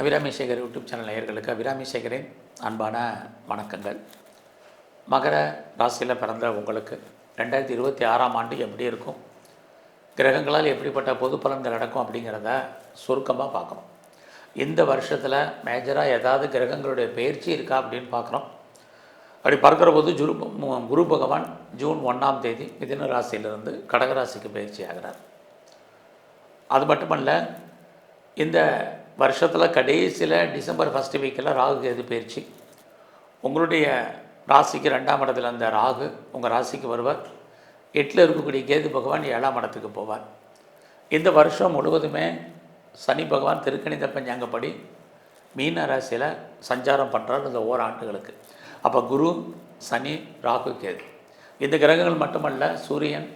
Abirami Sekar YouTube channel நேயர்களுக்கு அபிராமி சேகரின் அன்பான வணக்கங்கள். மகர ராசியில் பிறந்த உங்களுக்கு ரெண்டாயிரத்தி இருபத்தி ஆறாம் ஆண்டு எப்படி இருக்கும்? கிரகங்களால் எப்படிப்பட்ட பொது பலன்கள் நடக்கும் அப்படிங்கிறத சுருக்கமாக பார்க்குறோம் இந்த வருஷத்தில் மேஜராக ஏதாவது கிரகங்களுடைய பயிற்சி இருக்கா அப்படின்னு பார்க்குறோம் அப்படி பார்க்குற போது ஜுரு குரு பகவான் ஜூன் ஒன்றாம் தேதி மிதின ராசியிலிருந்து கடகராசிக்கு பயிற்சி ஆகிறார். அது மட்டுமல்ல இந்த வருஷத்தில் கடைசியில் டிசம்பர் ஃபஸ்ட்டு வீக்கில் ராகு கேது பயிற்சி உங்களுடைய ராசிக்கு ரெண்டாம் இடத்துல அந்த ராகு உங்கள் ராசிக்கு வருவார். எட்டில் இருக்கக்கூடிய கேது பகவான் ஏழாம் இடத்துக்கு போவார். இந்த வருஷம் முழுவதுமே சனி பகவான் திருக்கணித பஞ்சாங்கப்படி மீன ராசியில் சஞ்சாரம் பண்ணுறார் இந்த ஓராண்டுகளுக்கு அப்போ குரு சனி ராகு கேது. இந்த கிரகங்கள் மட்டுமல்ல சூரியன்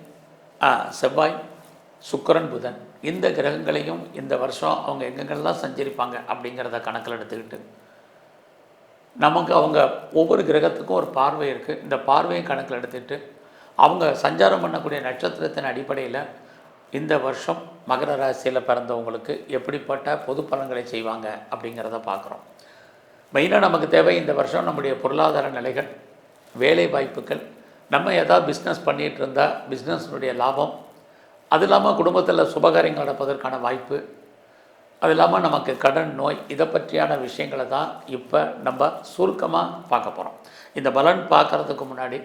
செவ்வாய் சுக்கிரன் புதன். இந்த கிரகங்களையும் இந்த வருஷம் அவங்க எங்கெங்கெல்லாம் சஞ்சரிப்பாங்க அப்படிங்கிறத கணக்கில் எடுத்துக்கிட்டு நமக்கு அவங்க ஒவ்வொரு கிரகத்துக்கும் ஒரு பார்வை இருக்குது இந்த பார்வையும் கணக்கில் எடுத்துக்கிட்டு அவங்க சஞ்சாரம் பண்ணக்கூடிய நட்சத்திரத்தின் அடிப்படையில் இந்த வருஷம் மகர ராசியில் பிறந்தவங்களுக்கு எப்படிப்பட்ட பொது பலன்களை செய்வாங்க அப்படிங்கிறத பார்க்குறோம். மெயினாக நமக்கு தேவை இந்த வருஷம் நம்முடைய பொருளாதார நிலைகள் வேலை வாய்ப்புகள். நம்ம எதாவது பிஸ்னஸ் பண்ணிகிட்டு இருந்தால் பிஸ்னஸ்னுடைய லாபம் அது இல்லாமல் குடும்பத்தில் சுபகாரியங்கள் நடப்பதற்கான வாய்ப்பு அது இல்லாமல் நமக்கு கடன் நோய் இதை பற்றியான விஷயங்களை தான் இப்போ நம்ம சுருக்கமாக பார்க்க போகிறோம். இந்த பலன் பார்க்குறதுக்கு முன்னாடி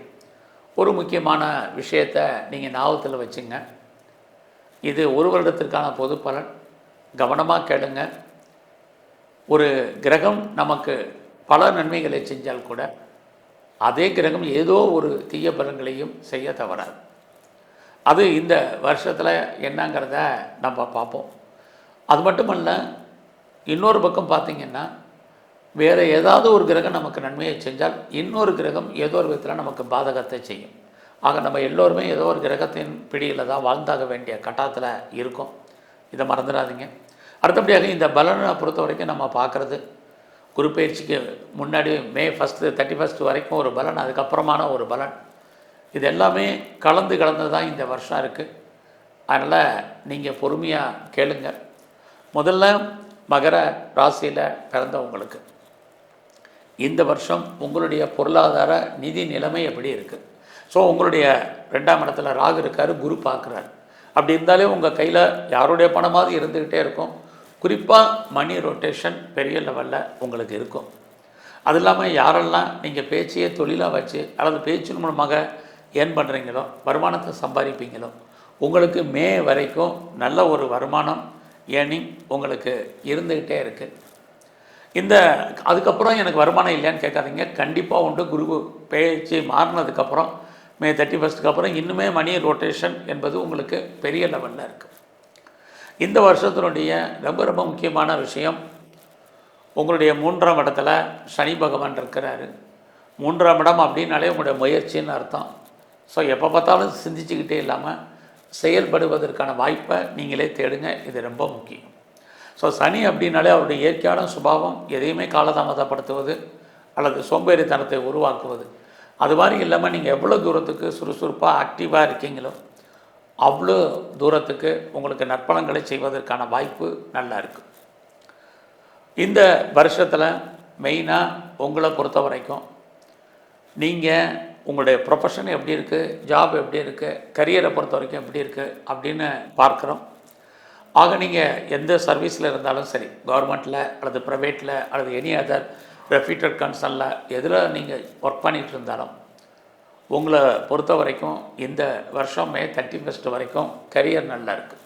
ஒரு முக்கியமான விஷயத்தை நீங்கள் ஞாபகத்தில் வச்சுங்க. இது ஒரு வருடத்திற்கான பொது பலன். கவனமாக கேளுங்க. ஒரு கிரகம் நமக்கு பல நன்மைகளை செஞ்சால் கூட அதே கிரகம் ஏதோ ஒரு தீய பலன்களையும் செய்ய தவறாது. அது இந்த வருஷத்தில் என்னங்கிறத நம்ம பார்ப்போம். அது மட்டுமல்ல இன்னொரு பக்கம் பார்த்தீங்கன்னா வேறு ஏதாவது ஒரு கிரகம் நமக்கு நன்மையை செஞ்சால் இன்னொரு கிரகம் ஏதோ ஒரு விதத்தில் நமக்கு பாதகத்தை செய்யும். ஆக நம்ம எல்லோருமே ஏதோ ஒரு கிரகத்தின் பிடியில் தான் வாழ்ந்தாக வேண்டிய கட்டாயத்தில் இருக்கும். இதை மறந்துடாதீங்க. அடுத்தபடியாக இந்த பலனை பொறுத்த வரைக்கும் நம்ம பார்க்குறது குரு பயிற்சிக்கு முன்னாடி மே ஃபஸ்ட்டு தேர்ட்டி ஃபஸ்ட் வரைக்கும் ஒரு பலன் அதுக்கப்புறமான ஒரு பலன். இது எல்லாமே கலந்து கலந்து தான் இந்த வருஷம் இருக்குது அதனால் நீங்கள் பொறுமையாக கேளுங்க. முதல்ல மகர ராசியில் பிறந்தவங்களுக்கு. இந்த வருஷம் உங்களுடைய பொருளாதார நிதி நிலைமை எப்படி இருக்குது ஸோ உங்களுடைய ரெண்டாம் இடத்துல ராகு இருக்கார் குரு பார்க்குறாரு அப்படி இருந்தாலே உங்கள் கையில் யாருடைய பணமாவது இருந்துக்கிட்டே இருக்கும். குறிப்பாக மணி ரொட்டேஷன் பெரிய லெவலில் உங்களுக்கு இருக்கும். அது இல்லாமல் யாரெல்லாம் நீங்கள் பேச்சையே தொழிலாக வச்சு அல்லது பேச்சின் மூலமாக ஏர்ன் பண்ணுறீங்களோ வருமானத்தை சம்பாதிப்பீங்களோ உங்களுக்கு மே வரைக்கும் நல்ல ஒரு வருமானம் ஏர்னிங் உங்களுக்கு இருந்துக்கிட்டே இருக்குது இந்த அதுக்கப்புறம் எனக்கு வருமானம் இல்லையான்னு கேட்காதீங்க. கண்டிப்பாக உண்டு. குரு பேச்சு மாறினதுக்கப்புறம் மே தேர்ட்டி ஃபஸ்ட்டுக்கு அப்புறம் இன்னுமே மணி ரொட்டேஷன் என்பது உங்களுக்கு பெரிய லெவலில் இருக்குது இந்த வருஷத்தினுடைய ரொம்ப ரொம்ப முக்கியமான விஷயம் உங்களுடைய மூன்றாம் இடத்துல சனி பகவான் இருக்கிறாரு. மூன்றாம் இடம் அப்படின்னாலே உங்களுடைய முயற்சின்னு அர்த்தம். ஸோ எப்போ பார்த்தாலும் சிந்திச்சுக்கிட்டே இல்லாமல் செயல்படுவதற்கான வாய்ப்பை நீங்களே தேடுங்க. இது ரொம்ப முக்கியம். ஸோ சனி அப்படின்னாலே அவருடைய இயற்கையான சுபாவம் எதையுமே காலதாமதப்படுத்துவது அல்லது சோம்பேறித்தனத்தை உருவாக்குவது. அது மாதிரி இல்லாமல் நீங்கள் எவ்வளோ தூரத்துக்கு சுறுசுறுப்பாக ஆக்டிவாக இருக்கீங்களோ அவ்வளோ தூரத்துக்கு உங்களுக்கு நற்பலங்களை செய்வதற்கான வாய்ப்பு நல்லா இருக்குது இந்த வருஷத்தில் மெயினாக உங்களை பொறுத்த வரைக்கும் நீங்கள் உங்களுடைய ப்ரொஃபஷன் எப்படி இருக்குது ஜாப் எப்படி இருக்குது கரியரை பொறுத்த வரைக்கும் எப்படி இருக்குது அப்படின்னு பார்க்குறோம். ஆக நீங்கள் எந்த சர்வீஸில் இருந்தாலும் சரி கவர்மெண்ட்டில் அல்லது ப்ரைவேட்டில் அல்லது எனி அதர் ரெஃப்யூட்டட் கன்சர்னில் எதில் நீங்கள் ஒர்க் பண்ணிகிட்டு இருந்தாலும் உங்களை பொறுத்த வரைக்கும் இந்த வருஷம் மே தேர்ட்டி ஃபஸ்ட் வரைக்கும் கரியர் நல்லா இருக்குது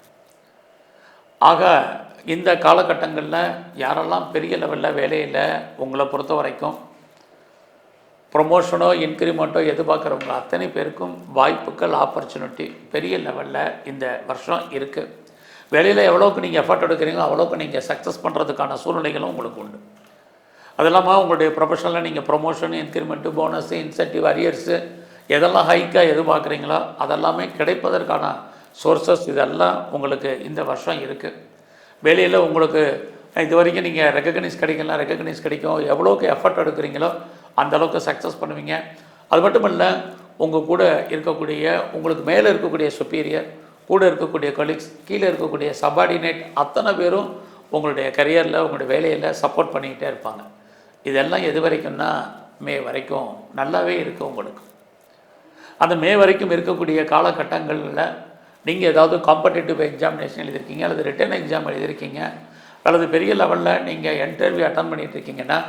ஆக இந்த காலகட்டங்களில் யாரெல்லாம் பெரிய லெவலில் வேலையில் உங்களை பொறுத்த வரைக்கும் ப்ரொமோஷனோ இன்க்ரிமெண்ட்டோ எதிர்பார்க்குறவங்க அத்தனை பேருக்கும் வாய்ப்புகள் ஆப்பர்ச்சுனிட்டி பெரிய லெவலில் இந்த வருஷம் இருக்குது வெளியில் எவ்வளோக்கு நீங்கள் எஃபர்ட் எடுக்கிறீங்களோ அவ்வளோக்கு நீங்கள் சக்ஸஸ் பண்ணுறதுக்கான சூழ்நிலைகளும் உங்களுக்கு உண்டு. அது இல்லாமல் உங்களுடைய ப்ரொஃபஷனில் நீங்கள் promotion increment bonus incentive arrears எதெல்லாம் ஹைக்காக எதிர்பார்க்குறீங்களோ அதெல்லாமே கிடைப்பதற்கான சோர்சஸ் இதெல்லாம் உங்களுக்கு இந்த வருஷம் இருக்குது வெளியில் உங்களுக்கு இது வரைக்கும் நீங்கள் ரெக்கக்னைஸ் கிடைக்கலாம் ரெக்கக்னைஸ் கிடைக்கும். எவ்வளோக்கு எஃபர்ட் எடுக்கிறீங்களோ அந்த அளவுக்கு சக்ஸஸ் பண்ணுவீங்க. அது மட்டும் இல்லை உங்கள் கூட இருக்கக்கூடிய உங்களுக்கு மேலே இருக்கக்கூடிய சுப்பீரியர் கூட இருக்கக்கூடிய கொலீக்ஸ் கீழே இருக்கக்கூடிய சபார்டினேட் அத்தனை பேரும் உங்களுடைய கரியரில் உங்களுடைய வேலையில் சப்போர்ட் பண்ணிக்கிட்டே இருப்பாங்க. இதெல்லாம் எது வரைக்கும்னா மே வரைக்கும் நல்லாவே இருக்கும் உங்களுக்கு. அந்த மே வரைக்கும் இருக்கக்கூடிய காலகட்டங்களில் நீங்கள் ஏதாவது காம்படிட்டிவ் எக்ஸாமினேஷன் எழுதியிருக்கீங்க அல்லது ரிட்டன் எக்ஸாம் எழுதியிருக்கீங்க அல்லது பெரிய லெவலில் நீங்கள் இன்டர்வியூ அட்டன் பண்ணிகிட்டு இருக்கீங்கன்னா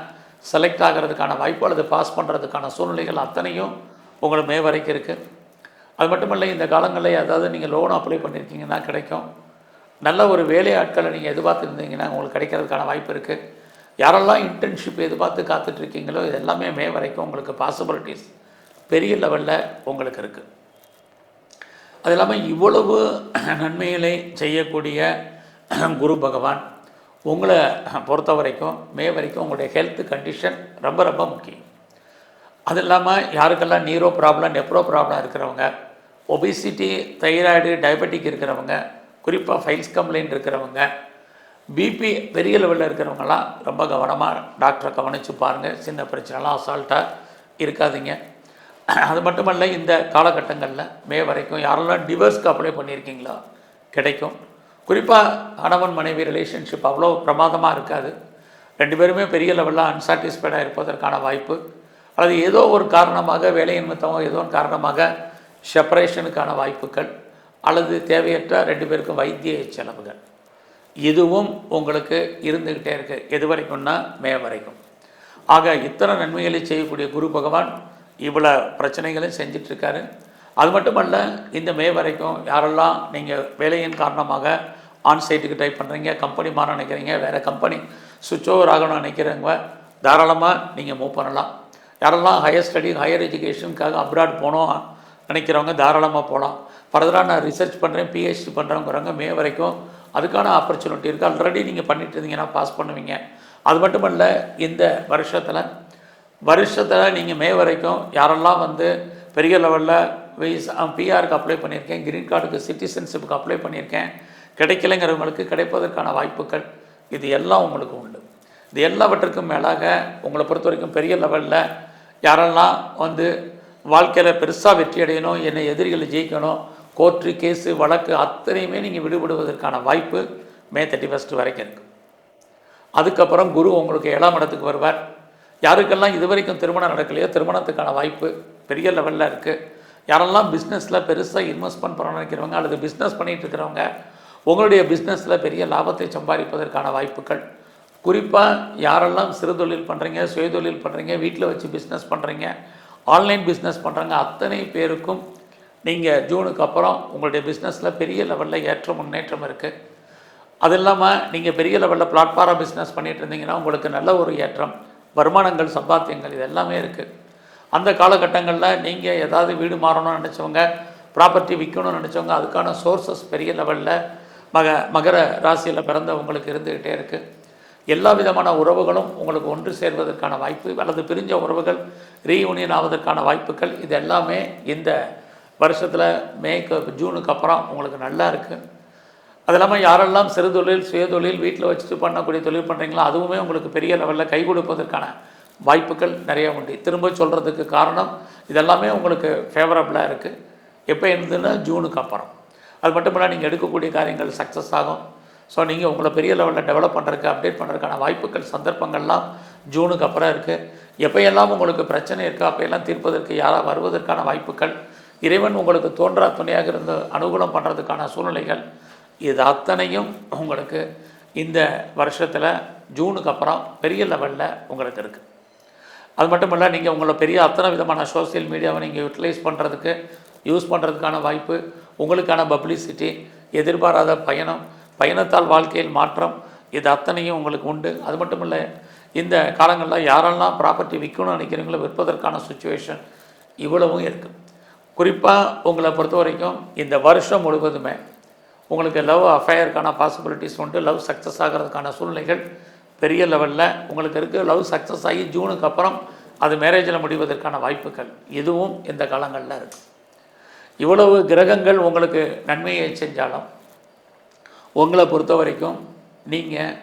செலக்ட் ஆகிறதுக்கான வாய்ப்பு அல்லது பாஸ் பண்ணுறதுக்கான சூழ்நிலைகள் அத்தனையும் உங்களுக்கு மே வரைக்கும் இருக்குது அது மட்டும் இல்லை இந்த காலங்களில் ஏதாவது நீங்கள் லோன் அப்ளை பண்ணியிருக்கீங்கன்னா கிடைக்கும். நல்ல ஒரு வேலை ஆட்களை நீங்கள் எதிர்பார்த்துருந்தீங்கன்னா உங்களுக்கு கிடைக்கிறதுக்கான வாய்ப்பு இருக்குது யாரெல்லாம் இன்டர்ன்ஷிப் எதிர்பார்த்து காத்துட்ருக்கீங்களோ இது எல்லாமே மே வரைக்கும் உங்களுக்கு பாசிபிலிட்டிஸ் பெரிய லெவலில் உங்களுக்கு இருக்குது அது இல்லாமல் இவ்வளவு நன்மைகளை செய்யக்கூடிய குரு பகவான் உங்களை பொறுத்த வரைக்கும் மே வரைக்கும் உங்களுடைய ஹெல்த் கண்டிஷன் ரொம்ப ரொம்ப முக்கியம். அது இல்லாமல் யாருக்கெல்லாம் நீரோ ப்ராப்ளம் நெப்ரோ ப்ராப்ளம் இருக்கிறவங்க ஒபிசிட்டி தைராய்டு டயபெட்டிக் இருக்கிறவங்க குறிப்பாக ஃபைல்ஸ் கம்ப்ளைண்ட் இருக்கிறவங்க பிபி பெரிய லெவலில் இருக்கிறவங்கலாம் ரொம்ப கவனமாக டாக்டரை கவனித்து பாருங்கள் சின்ன பிரச்சனைலாம் அசால்ட்டாக இருக்காதீங்க. அது மட்டுமல்ல இந்த காலகட்டங்களில் மே வரைக்கும் யாரெல்லாம் டிவர்ஸ்க்கு அப்ளை பண்ணியிருக்கீங்களோ கிடைக்கும். குறிப்பாக கணவன் மனைவி ரிலேஷன்ஷிப் அவ்வளோ பிரமாதமாக இருக்காது. ரெண்டு பேருமே பெரிய லெவலில் அன்சாட்டிஸ்ஃபைடாக இருப்பதற்கான வாய்ப்பு. அல்லது ஏதோ ஒரு காரணமாக வேலை நிமித்தமோ ஏதோ ஒரு காரணமாக செப்பரேஷனுக்கான வாய்ப்புகள். அல்லது தேவையற்ற ரெண்டு பேருக்கும் வைத்திய செலவுகள். இதுவும் உங்களுக்கு இருந்துக்கிட்டே இருக்குது எது வரைக்கும்னா மே வரைக்கும். ஆக இத்தனை நன்மைகளை செய்யக்கூடிய குரு பகவான் இவ்வளோ பிரச்சனைகளையும் செஞ்சிட்ருக்காரு அது மட்டுமல்ல இந்த மே வரைக்கும் யாரெல்லாம் நீங்கள் வேலையின் காரணமாக ஆன் சைட்டுக்கு டைப் பண்ணுறீங்க கம்பெனி மாற நினைக்கிறீங்க வேறு கம்பெனி சுவிட்ச் ஓவர் ஆகணும்னு நினைக்கிறவங்க தாராளமாக நீங்கள் மூவ் பண்ணலாம். யாரெல்லாம் ஹையர் ஸ்டடி ஹையர் எஜுகேஷனுக்காக அப்ராட் போகணும் நினைக்கிறவங்க தாராளமாக போகலாம். ஃபர்தராக நான் ரிசர்ச் பண்ணுறேன் பிஹெச்டி பண்ணுறவங்கிறவங்க மே வரைக்கும் அதுக்கான ஆப்பர்ச்சுனிட்டி இருக்குது ஆல்ரெடி நீங்கள் பண்ணிட்டு இருந்தீங்கன்னா பாஸ் பண்ணுவீங்க. அது மட்டுமல்ல இந்த வருஷத்தில் வருஷத்தில் நீங்கள் மே வரைக்கும் யாரெல்லாம் வந்து பெரிய லெவலில் பிஆருக்கு அப்ளை பண்ணியிருக்கேன் க்ரீன் கார்டுக்கு சிட்டிசன்ஷிப்புக்கு அப்ளை பண்ணியிருக்கேன் கிடைக்கலைங்கிறவங்களுக்கு கிடைப்பதற்கான வாய்ப்புகள் இது எல்லாம் உங்களுக்கு உண்டு. இது எல்லாவற்றுக்கும் மேலாக உங்களை பொறுத்த வரைக்கும் பெரிய லெவலில் யாரெல்லாம் வந்து வாழ்க்கையில் பெருசாக வெற்றி அடையணும் என்னை எதிரிகளை ஜெயிக்கணும் கோர்ட்டு கேஸு வழக்கு அத்தனையுமே நீங்கள் விடுபடுவதற்கான வாய்ப்பு மே தேர்ட்டி ஃபஸ்ட்டு வரைக்கும் இருக்குது அதுக்கப்புறம் குரு உங்களுக்கு ஏழாம் இடத்துக்கு வருவார். யாருக்கெல்லாம் இது வரைக்கும் திருமணம் நடக்கலையோ திருமணத்துக்கான வாய்ப்பு பெரிய லெவலில் இருக்குது யாரெல்லாம் பிஸ்னஸில் பெருசாக இன்வெஸ்ட்மெண்ட் பண்ண நினைக்கிறவங்க அல்லது பிஸ்னஸ் பண்ணிகிட்டு இருக்கிறவங்க உங்களுடைய பிஸ்னஸில் பெரிய லாபத்தை சம்பாதிப்பதற்கான வாய்ப்புகள். குறிப்பாக யாரெல்லாம் சிறு தொழில் பண்ணுறீங்க சுயதொழில் பண்ணுறீங்க வீட்டில் வச்சு பிஸ்னஸ் பண்ணுறீங்க ஆன்லைன் பிஸ்னஸ் பண்ணுறாங்க அத்தனை பேருக்கும் நீங்கள் ஜூனுக்கு அப்புறம் உங்களுடைய பிஸ்னஸில் பெரிய லெவலில் ஏற்ற முன்னேற்றம் இருக்குது அது இல்லாமல் நீங்கள் பெரிய லெவலில் பிளாட்ஃபாரம் பிஸ்னஸ் பண்ணிகிட்டு இருந்தீங்கன்னா உங்களுக்கு நல்ல ஒரு ஏற்றம் வருமானங்கள் சம்பாத்தியங்கள் இது எல்லாமே இருக்குது அந்த காலகட்டங்களில் நீங்கள் ஏதாவது வீடு மாறணும்னு நினச்சவங்க ப்ராப்பர்ட்டி விற்கணும்னு நினச்சவங்க அதுக்கான சோர்சஸ் பெரிய லெவலில் மக மகர ராசியில் பிறந்தவங்களுக்கு இருந்துக்கிட்டே இருக்குது எல்லா விதமான உறவுகளும் உங்களுக்கு ஒன்று சேர்வதற்கான வாய்ப்பு அல்லது பிரிஞ்ச உறவுகள் ரீயூனியன் ஆவதற்கான வாய்ப்புகள் இது எல்லாமே இந்த வருஷத்தில் மேக்கு ஜூனுக்கு அப்புறம் உங்களுக்கு நல்லா இருக்குது அது இல்லாமல் யாரெல்லாம் சிறுதொழில் சுயதொழில் வீட்டில் வச்சுட்டு பண்ணக்கூடிய தொழில் பண்ணுறீங்களோ அதுவுமே உங்களுக்கு பெரிய லெவலில் கை கொடுப்பதற்கான வாய்ப்புகள் நிறைய உண்டு. திரும்ப சொல்கிறதுக்கு காரணம் இதெல்லாமே உங்களுக்கு ஃபேவரபுளாக இருக்குது எப்போ இருந்ததுன்னா ஜூனுக்கு அப்புறம். அது மட்டும் நீங்கள் எடுக்கக்கூடிய காரியங்கள் சக்ஸஸ் ஆகும். ஸோ நீங்கள் உங்களை பெரிய லெவலில் டெவலப் பண்ணுறதுக்கு அப்டேட் பண்ணுறதுக்கான வாய்ப்புகள் சந்தர்ப்பங்கள்லாம் ஜூனுக்கு அப்புறம் இருக்குது எப்போயெல்லாம் உங்களுக்கு பிரச்சனை இருக்கோ அப்போயெல்லாம் தீர்ப்பதற்கு யாராக வருவதற்கான வாய்ப்புகள் இறைவன் உங்களுக்கு தோன்றா துணையாக இருந்து அனுகூலம் பண்ணுறதுக்கான சூழ்நிலைகள் இது அத்தனையும் உங்களுக்கு இந்த வருஷத்தில் ஜூனுக்கு அப்புறம் பெரிய லெவலில் உங்களுக்கு இருக்குது அது மட்டும் இல்லை நீங்கள் உங்களை பெரிய அத்தனை விதமான சோஷியல் மீடியாவை நீங்கள் யூட்டிலைஸ் பண்ணுறதுக்கு யூஸ் பண்ணுறதுக்கான வாய்ப்பு உங்களுக்கான பப்ளிசிட்டி எதிர்பாராத பயணம் பயணத்தால் வாழ்க்கையில் மாற்றம் இது அத்தனையும் உங்களுக்கு உண்டு. அது மட்டும் இல்லை இந்த காலங்களில் யாரெல்லாம் ப்ராப்பர்ட்டி விற்கணும்னு நினைக்கிறீங்களோ விற்பதற்கான சுச்சுவேஷன் இவ்வளவும் இருக்குது குறிப்பாக உங்களை பொறுத்த வரைக்கும் இந்த வருஷம் முழுவதுமே உங்களுக்கு லவ் அஃபையருக்கான பாசிபிலிட்டிஸ் உண்டு. லவ் சக்ஸஸ் ஆகிறதுக்கான சூழ்நிலைகள் பெரிய லெவலில் உங்களுக்கு இருக்குது லவ் சக்ஸஸ் ஆகி ஜூனுக்கு அப்புறம் அது மேரேஜில் முடிவதற்கான வாய்ப்புகள் இதுவும் இந்த காலங்களில் இருக்குது இவ்வளவு கிரகங்கள் உங்களுக்கு நன்மையை செஞ்சாலும் உங்களை பொறுத்த வரைக்கும் நீங்கள்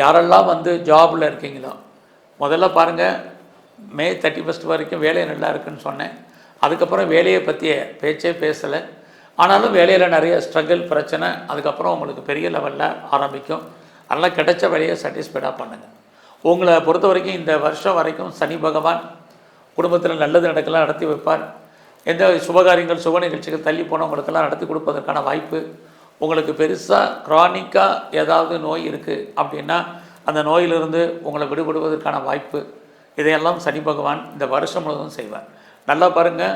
யாரெல்லாம் வந்து ஜாபில் இருக்கீங்களோ முதல்ல பாருங்கள் மே தேர்ட்டி ஃபஸ்ட் வரைக்கும் வேலை நல்லா இருக்குன்னு சொன்னேன். அதுக்கப்புறம் வேலையை பற்றிய பேச்சே பேசலை. ஆனாலும் வேலையில் நிறைய ஸ்ட்ரகிள் பிரச்சனை அதுக்கப்புறம் உங்களுக்கு பெரிய லெவலில் ஆரம்பிக்கும். அதனால் கிடைச்ச வேலையை சாட்டிஸ்ஃபைடாக பண்ணுங்கள் உங்களை பொறுத்த வரைக்கும் இந்த வருஷம் வரைக்கும் சனி பகவான் குடும்பத்தில் நல்லது நடக்கலாம் நடத்தி வைப்பார். எந்த சுபகாரியங்கள் சுப நிகழ்ச்சிகள் தள்ளி போனவங்களுக்கெல்லாம் நடத்தி கொடுப்பதற்கான வாய்ப்பு. உங்களுக்கு பெருசாக க்ரானிக்காக ஏதாவது நோய் இருக்குது அப்படின்னா அந்த நோயிலிருந்து உங்களை விடுபடுவதற்கான வாய்ப்பு. இதையெல்லாம் சனி பகவான் இந்த வருஷம் முழுவதும் செய்வார். நல்லா பாருங்கள்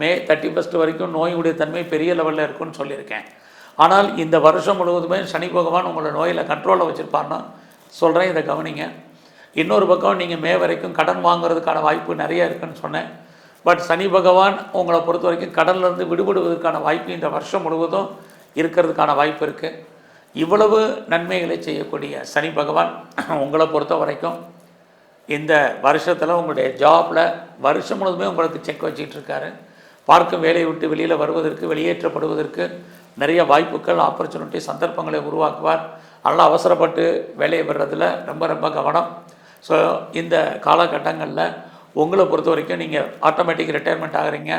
மே தேர்ட்டி ஃபஸ்ட்டு வரைக்கும் நோயுடைய தன்மை பெரிய லெவலில் இருக்குன்னு சொல்லியிருக்கேன். ஆனால் இந்த வருஷம் முழுவதுமே சனி பகவான் உங்களை நோயில் கண்ட்ரோலில் வச்சுருப்பார்னா சொல்கிறேன் இதை கவனிங்க. இன்னொரு பக்கம் நீங்கள் மே வரைக்கும் கடன் வாங்குறதுக்கான வாய்ப்பு நிறைய இருக்குதுன்னு சொன்னேன். பட் சனி பகவான் உங்களை பொறுத்த வரைக்கும் கடன்லேருந்து விடுபடுவதற்கான வாய்ப்பு இந்த வருஷம் முழுவதும் இருக்கிறதுக்கான வாய்ப்பு இருக்குது இவ்வளவு நன்மைகளை செய்யக்கூடிய சனி பகவான் உங்களை பொறுத்த வரைக்கும் இந்த வருஷத்தில் உங்களுடைய ஜாபில் வருஷம் முழுதுமே உங்களுக்கு செக் வச்சிட்டு இருக்காரு. பார்க்கும் வேலையை விட்டு வெளியில் வருவதற்கு வெளியேற்றப்படுவதற்கு நிறைய வாய்ப்புகள் ஆப்பர்ச்சுனிட்டி சந்தர்ப்பங்களை உருவாக்குவார். நல்லா அவசரப்பட்டு வேலையை விடுறதுல ரொம்ப ரொம்ப கவனம். ஸோ இந்த காலகட்டங்களில் உங்களை பொறுத்த வரைக்கும் நீங்கள் ஆட்டோமேட்டிக் ரிட்டையர்மெண்ட் ஆகுறீங்க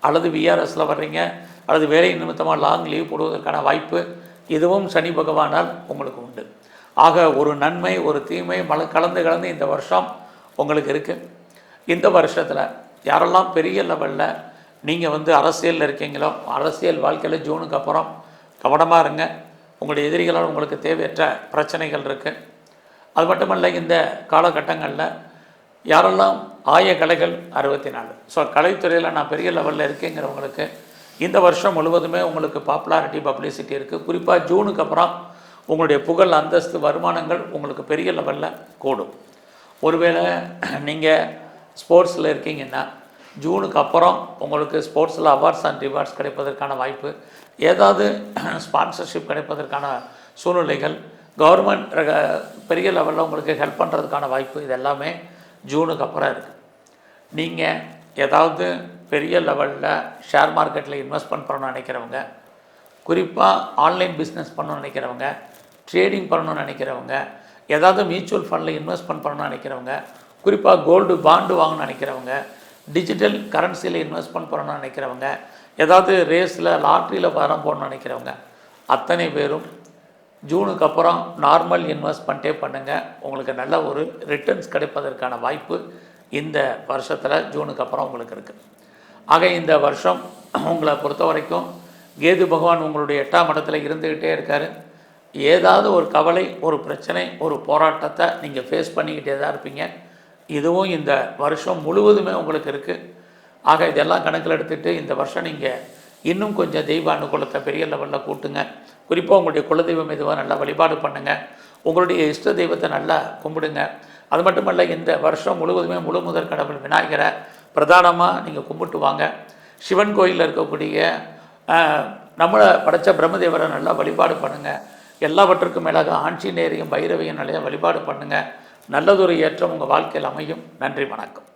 அல்லது விஆர்எஸில் வர்றீங்க அல்லது வேலை நிமித்தமாக லாங் லீவ் போடுவதற்கான வாய்ப்பு இதுவும் சனி பகவானால் உங்களுக்கு உண்டு. ஆக ஒரு நன்மை ஒரு தீமை மல கலந்து கலந்து இந்த வருஷம் உங்களுக்கு இருக்குது இந்த வருஷத்தில் யாரெல்லாம் பெரிய லெவலில் நீங்கள் வந்து அரசியலில் இருக்கீங்களோ அரசியல் வாழ்க்கையில் ஜூனுக்கு அப்புறம் கவனமாக இருங்க. உங்களுடைய எதிரிகளால் உங்களுக்கு தேவையற்ற பிரச்சனைகள் இருக்குது அது மட்டுமல்ல இந்த காலகட்டங்களில் யாரெல்லாம் ஆய கலைகள் அறுபத்தி நாலு ஸோ கலைத்துறையில் நான் பெரிய லெவலில் இருக்கேங்கிறவங்களுக்கு இந்த வருஷம் முழுவதுமே உங்களுக்கு பாப்புலாரிட்டி பப்ளிசிட்டி இருக்குது குறிப்பாக ஜூனுக்கு அப்புறம் உங்களுடைய புகழ் அந்தஸ்து வருமானங்கள் உங்களுக்கு பெரிய லெவலில் கூடும். ஒருவேளை நீங்கள் ஸ்போர்ட்ஸில் இருக்கீங்கன்னா ஜூனுக்கு அப்புறம் உங்களுக்கு ஸ்போர்ட்ஸில் அவார்ட்ஸ் அண்ட் ரிவார்ட்ஸ் கிடைப்பதற்கான வாய்ப்பு ஏதாவது ஸ்பான்சர்ஷிப் கிடைப்பதற்கான சூழ்நிலைகள் கவர்மெண்ட் பெரிய லெவலில் உங்களுக்கு ஹெல்ப் பண்ணுறதுக்கான வாய்ப்பு இது எல்லாமே ஜூனுக்கு அப்புறம் இருக்குது நீங்கள் ஏதாவது பெரிய லெவலில் ஷேர் மார்க்கெட்டில் இன்வெஸ்ட் பண்ணணும்னு நினைக்கிறவங்க குறிப்பாக ஆன்லைன் பிஸ்னஸ் பண்ணணும்னு நினைக்கிறவங்க ட்ரேடிங் பண்ணணும்னு நினைக்கிறவங்க ஏதாவது மியூச்சுவல் ஃபண்டில் இன்வெஸ்ட் பண்ணணும்னு நினைக்கிறவங்க குறிப்பாக கோல்டு பாண்டு வாங்கணும்னு நினைக்கிறவங்க டிஜிட்டல் கரன்சியில் இன்வெஸ்ட் பண்ணணும்னு நினைக்கிறவங்க ஏதாவது ரேஸில் லாட்ரியில் வரம் போடணும்னு நினைக்கிறவங்க அத்தனை பேரும் ஜூனுக்கு அப்புறம் நார்மல் இன்வெஸ்ட்மெண்ட்டே பண்ணுங்கள் உங்களுக்கு நல்ல ஒரு ரிட்டர்ன்ஸ் கிடைப்பதற்கான வாய்ப்பு இந்த வருஷத்தில் ஜூனுக்கு அப்புறம் உங்களுக்கு இருக்குது ஆக இந்த வருஷம் உங்களை பொறுத்த வரைக்கும் கேது பகவான் உங்களுடைய எட்டாம் இடத்துல இருந்துக்கிட்டே இருக்கார். ஏதாவது ஒரு கவலை ஒரு பிரச்சனை ஒரு போராட்டத்தை நீங்கள் ஃபேஸ் பண்ணிக்கிட்டே தான் இருப்பீங்க. இதுவும் இந்த வருஷம் முழுவதுமே உங்களுக்கு இருக்குது ஆக இதெல்லாம் கணக்கில் எடுத்துகிட்டு இந்த வருஷம் நீங்கள் இன்னும் கொஞ்சம் தெய்வ அனுகூலத்தை பெரிய லெவலில் கூட்டுங்க. குறிப்பாக உங்களுடைய குலதெய்வம் எதுவாக நல்லா வழிபாடு பண்ணுங்கள் உங்களுடைய இஷ்ட தெய்வத்தை நல்லா கும்பிடுங்க. அது மட்டுமல்ல இந்த வருஷம் முழுவதுமே முழு முதற் கடவுள் விநாயகரை பிரதானமாக நீங்கள் கும்பிட்டு வாங்க. சிவன் கோயிலில் இருக்கக்கூடிய நம்மளை படைச்ச பிரம்மதேவரை நல்லா வழிபாடு பண்ணுங்கள் எல்லாவற்றுக்கும் மேலாக ஆஞ்சநேயரையும் பைரவையும் நல்லா வழிபாடு பண்ணுங்கள் நல்லதொரு ஏற்றம் உங்கள் வாழ்க்கையில் அமையும். நன்றி வணக்கம்.